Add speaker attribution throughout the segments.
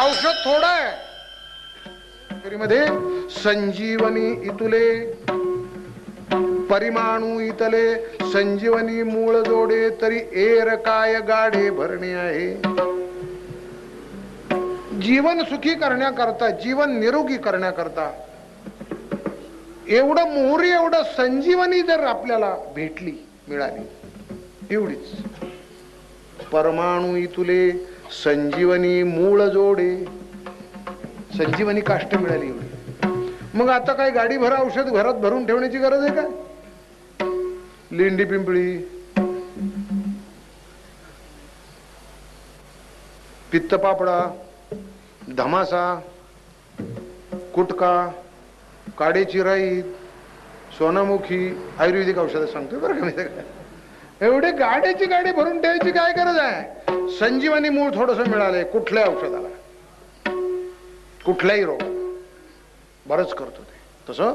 Speaker 1: औषध थोडं आहे. मध्ये संजीवनी इतुले परिमाणू इतले संजीवनी मूळ जोडे तरी एर काय गाढे भरणे आहे. जीवन सुखी करण्याकरता जीवन निरोगी करण्याकरता एवढं मोहरी एवढं संजीवनी जर आपल्याला भेटली मिळाली एवढीच. परमाणू इतुले संजीवनी मूळ जोडे. संजीवनी काष्ट मिळाली एवढी. मग आता काय गाडी भरा औषध घरात भरून ठेवण्याची गरज आहे का? लेंडी पिंपळी. पित्त पापडा धमासा कुटका काडेचिराई सोनामुखी आयुर्वेदिक औषधं सांगतोय बरं का मी एवढे गाड्याची गाडी भरून ठेवायची काय गरज आहे? संजीवनी मूळ थोडस मिळालंय कुठल्या औषधाला. कुठलाही रोग बरंच करतो ते. तसं?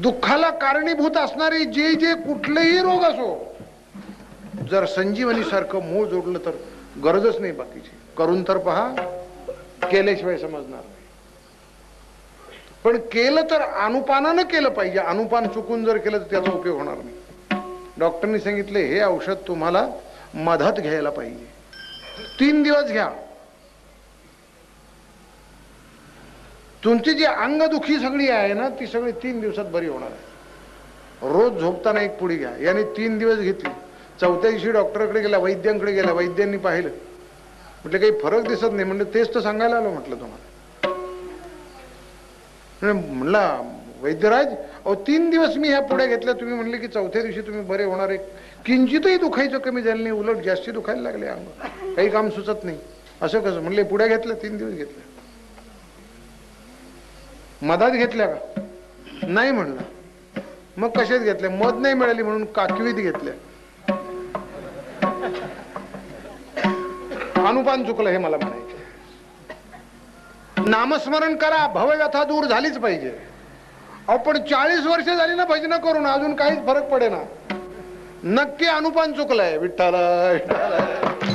Speaker 1: दुःखाला कारणीभूत असणारे जे जे कुठलेही रोग असो जर संजीवनी सारखं मूळ जोडलं तर गरजच नाही बाकीची. करून तर पहा केल्याशिवाय समजणार नाही. पण केलं तर अनुपानानं केलं पाहिजे. अनुपान चुकून जर केलं तर त्याचा उपयोग होणार नाही. डॉक्टरनी सांगितले हे औषध तुम्हाला मधात घ्यायला पाहिजे. तीन दिवस घ्या. तुमची जी अंगदुखी सगळी आहे ना ती सगळी तीन दिवसात बरी होणार आहे. रोज झोपताना एक पुडी घ्या. याने तीन दिवस घेतली. चौथ्या दिवशी डॉक्टरकडे गेला वैद्यांकडे गेला वैद्यांनी पाहिलं. म्हटलं काही फरक दिसत नाही. म्हणजे तेच तर सांगायला आलो म्हटलं तुम्हाला. म्हणला वैद्यराज अहो तीन दिवस मी ह्या पुढे घेतल्या. तुम्ही म्हणले की चौथ्या दिवशी तुम्ही बरे होणार आहे. किंचितही दुखायचं कमी झालं नाही उलट जास्ती दुखायला लागले अंग. काही काम सुचत नाही. असं कसं? म्हणले पुढे घेतलं तीन दिवस घेतल्या. मधात घेतल्या का? नाही म्हणलं. मग कशात घेतल्या? मध नाही मिळाली म्हणून काकवीत घेतल्या. अनुपान चुकलं हे मला म्हणायचं. नामस्मरण करा भवव्यथा दूर झालीच पाहिजे. अहो पण चाळीस वर्ष झाली ना भजन करून अजून काहीच फरक पडे ना नक्की अनुपान चुकलंय विठ्ठल विठ्ठल